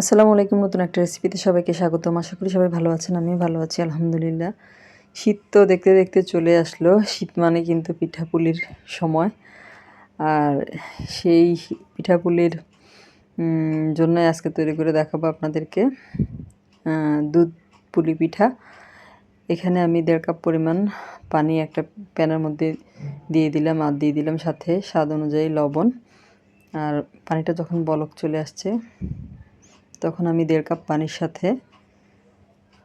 আসসালামু আলাইকুম, নতুন একটা রেসিপিতে সবাইকে স্বাগতম। আশা করি সবাই ভালো আছেন আমি ভালো আছি, আলহামদুলিল্লাহ। শীত তো দেখতে দেখতে চলে আসলো, শীত মানে কিন্তু পিঠাপুলির সময়। আর সেই পিঠাপুলির জন্য আজকে তৈরি করে দেখাবো আপনাদেরকে দুধ পুলি পিঠা। এখানে আমি দেড় কাপ পরিমাণ পানি একটা প্যানের মধ্যে দিয়ে দিলাম আর দিয়ে দিলাম সাথে স্বাদ অনুযায়ী লবণ। আর পানিটা যখন বলক চলে আসছে তখন আমি দেড় কাপ পানির সাথে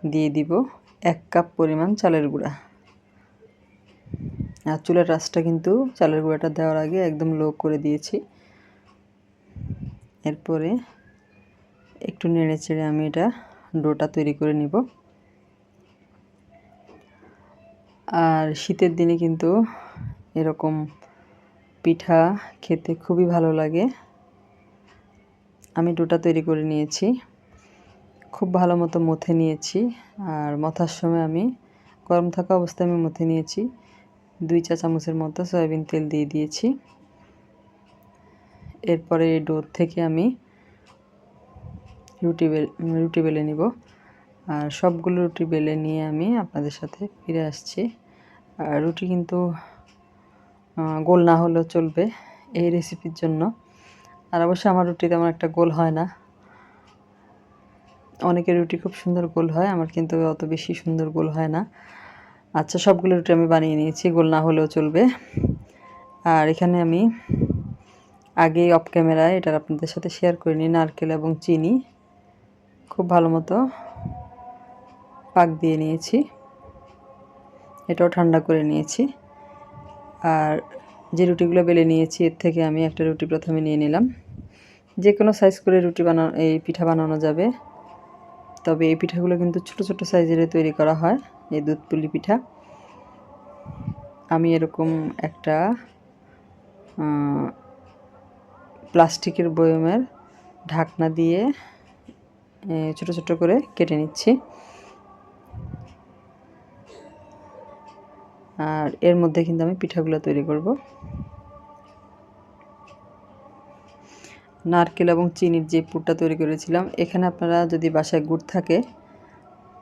দিয়ে দিব এক কাপ পরিমাণ চালের গুঁড়া। আর চুলের রাসটা কিন্তু চালের গুঁড়াটা দেওয়ার আগে একদম লো করে দিয়েছি। এরপরে একটু নেড়ে চেড়ে আমি এটা ডোটা তৈরি করে নিব। আর শীতের দিনে কিন্তু এরকম পিঠা খেতে খুবই ভালো লাগে। আমি ডোটা তৈরি করে নিয়েছি। খুব ভালো মতো মথে নিয়েছি। আর মথার সময় আমি গরম থাকা অবস্থায় আমি মথে নিয়েছি। দুই চা চামচের মতো সয়াবিন তেল দিয়ে দিয়েছি। এরপরে ডোর থেকে আমি রুটি বেল, রুটি বেলে নিব। আর সবগুলো রুটি বেলে নিয়ে আমি আপনাদের সাথে ফিরে আসছি। আর রুটি কিন্তু গোল না হলেও চলবে এই রেসিপির জন্য। আর অবশ্যই আমার রুটি তেমন একটা গোল হয় না। অনেকের রুটি খুব সুন্দর গোল হয়, আমার কিন্তু অত বেশি সুন্দর গোল হয় না। আচ্ছা সবগুলো রুটি আমি বানিয়ে নিয়েছি, গোল না হলেও চলবে। আর এখানে আমি আগে অফ ক্যামেরায় এটা আপনাদের সাথে শেয়ার করে নিই, নারকেল এবং চিনি। খুব ভালো মতো পাক দিয়ে নিয়েছি। এটাও ঠান্ডা করে নিয়েছি। আর যে রুটিগুলো বেলে নিয়েছি, এর থেকে আমি একটা রুটি প্রথমে নিয়ে নিলাম। যে কোনো সাইজ করে রুটি বানানো এই পিঠা বানানো যাবে। তবে এই পিঠাগুলো কিন্তু ছোট ছোট সাইজের তৈরি করা হয়, এই দুধ পুলি পিঠা। আমি এরকম একটা প্লাস্টিকের বয়মের ঢাকনা দিয়ে ছোট ছোট করে কেটে নিচ্ছি। আর এর মধ্যে কিন্তু আমি পিঠাগুলো তৈরি করব। নারকেল এবং চিনির যে পুরটা তৈরি করেছিলাম, এখানে আপনারা যদি বাসায় গুড় থাকে,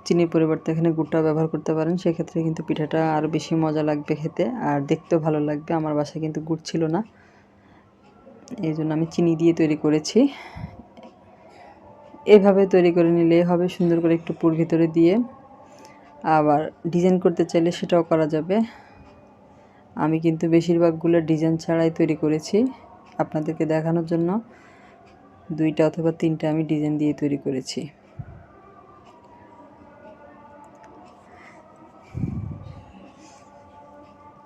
চিনির পরিবর্তে এখানে গুড়টা ব্যবহার করতে পারেন। সেক্ষেত্রে কিন্তু পিঠাটা আরও বেশি মজা লাগবে খেতে আর দেখতেও ভালো লাগবে। আমার বাসায় কিন্তু গুড় ছিল না। এই জন্য আমি চিনি দিয়ে তৈরি করেছি। এভাবে তৈরি করে নিলে হবে সুন্দর করে একটু পুর ভিতরে দিয়ে আবার ডিজাইন করতে চাইলে সেটাও করা যাবে। আমি কিন্তু বেশিরভাগগুলো ডিজাইন ছাড়াই তৈরি করেছি আপনাদেরকে দেখানোর জন্য। দুইটা অথবা তিনটা আমি ডিজাইন দিয়ে তৈরি করেছি।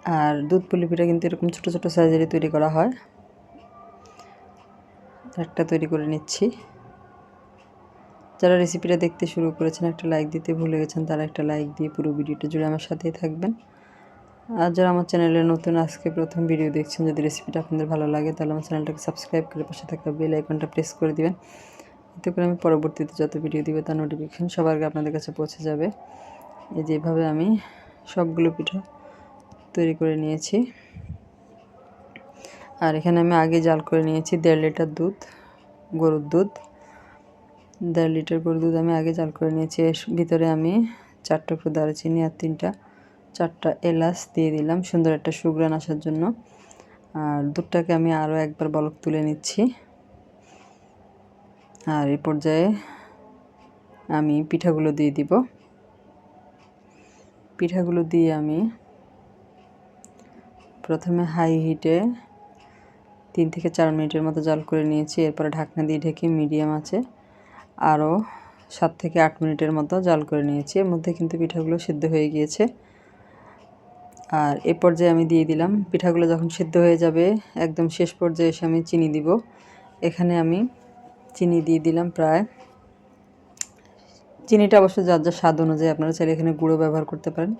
আর দুধ পুলি পিঠা কিন্তু এরকম ছোটো ছোটো সাইজেরই তৈরি করা হয়। একটা তৈরি করে নিচ্ছি। যারা রেসিপিটা দেখতে শুরু করেছেন, একটা লাইক দিতে ভুলে গেছেন, তারা একটা লাইক দিয়ে পুরো ভিডিওটা জুড়ে আমার সাথেই থাকবেন। আর যারা আমার চ্যানেলে নতুন, আজকে প্রথম ভিডিও দেখছেন, যদি রেসিপিটা আপনাদের ভালো লাগে, তাহলে আমার চ্যানেলটাকে সাবস্ক্রাইব করে পাশে থাকা বেল আইকনটা প্রেস করে দিবেন। এতে করে আমি পরবর্তীতে যত ভিডিও দিবে, তার নোটিফিকেশান সবার আগে আপনাদের কাছে পৌঁছে যাবে। এই যেভাবে আমি সবগুলো পিঠা তৈরি করে নিয়েছি। আর এখানে আমি আগে জাল করে নিয়েছি দেড় লিটার দুধ, গরুর দুধ। দেড় লিটার গরুর দুধ আমি আগে জাল করে নিয়েছি। এর ভিতরে আমি চার টুকরো দারুচিনি আর তিনটা, চারটা এলাচ দিয়ে দিলাম সুন্দর একটা সুগ্রান আসার জন্য। আর দুধটাকে আমি আরও একবার বলক তুলে নিচ্ছি। আর এই পর্যায়ে আমি পিঠাগুলো দিয়ে দিব। পিঠাগুলো দিয়ে আমি প্রথমে হাই হিটে তিন থেকে চার মিনিটের মতো জাল করে নিয়েছি। এরপরে ঢাকনা দিয়ে ঢেকে মিডিয়াম আছে আরও সাত থেকে আট মিনিটের মতো জাল করে নিয়েছি। এর মধ্যে কিন্তু পিঠাগুলো সিদ্ধ হয়ে গিয়েছে। আর এ পর্যায়ে আমি দিয়ে দিলাম, পিঠাগুলো যখন সিদ্ধ হয়ে যাবে, একদম শেষ পর্যায়ে এসে আমি চিনি দিব। এখানে আমি চিনি দিয়ে দিলাম প্রায়, চিনিটা অবশ্য যার যার স্বাদ অনুযায়ী আপনারা চাইলে এখানে গুঁড়ো ব্যবহার করতে পারেন।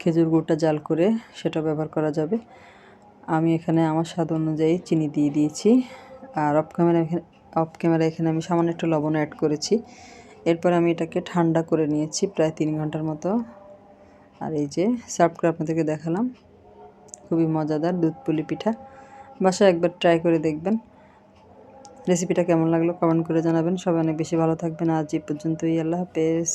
খেজুর গুড়টা জাল করে সেটা ব্যবহার করা যাবে। আমি এখানে আমার স্বাদ অনুযায়ী চিনি দিয়ে দিয়েছি। আর অফ ক্যামেরা এখানে অফ ক্যামেরা এখানে আমি সামান্য একটু লবণ অ্যাড করেছি। এরপর আমি এটাকে ঠান্ডা করে নিয়েছি প্রায় তিন ঘণ্টার মতো। আর এই যে সার্ভ করে আপনাদেরকে দেখালাম, খুবই মজাদার দুধ পুলি পিঠা। বাসায় একবার ট্রাই করে দেখবেন। রেসিপিটা কেমন লাগল কমেন্ট করে জানাবেন। সবাই অনেক বেশি ভালো থাকবেন। আজ এই পর্যন্তই, আল্লাহ হাফেজ।